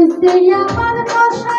বুঝতে আমার দশা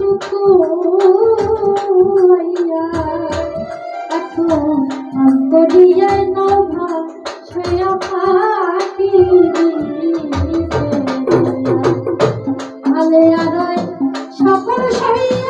শুকুয়া এখন অন্তরিয়া নভা ছয়া পাখি ভালে আদায় সকল সহিয়া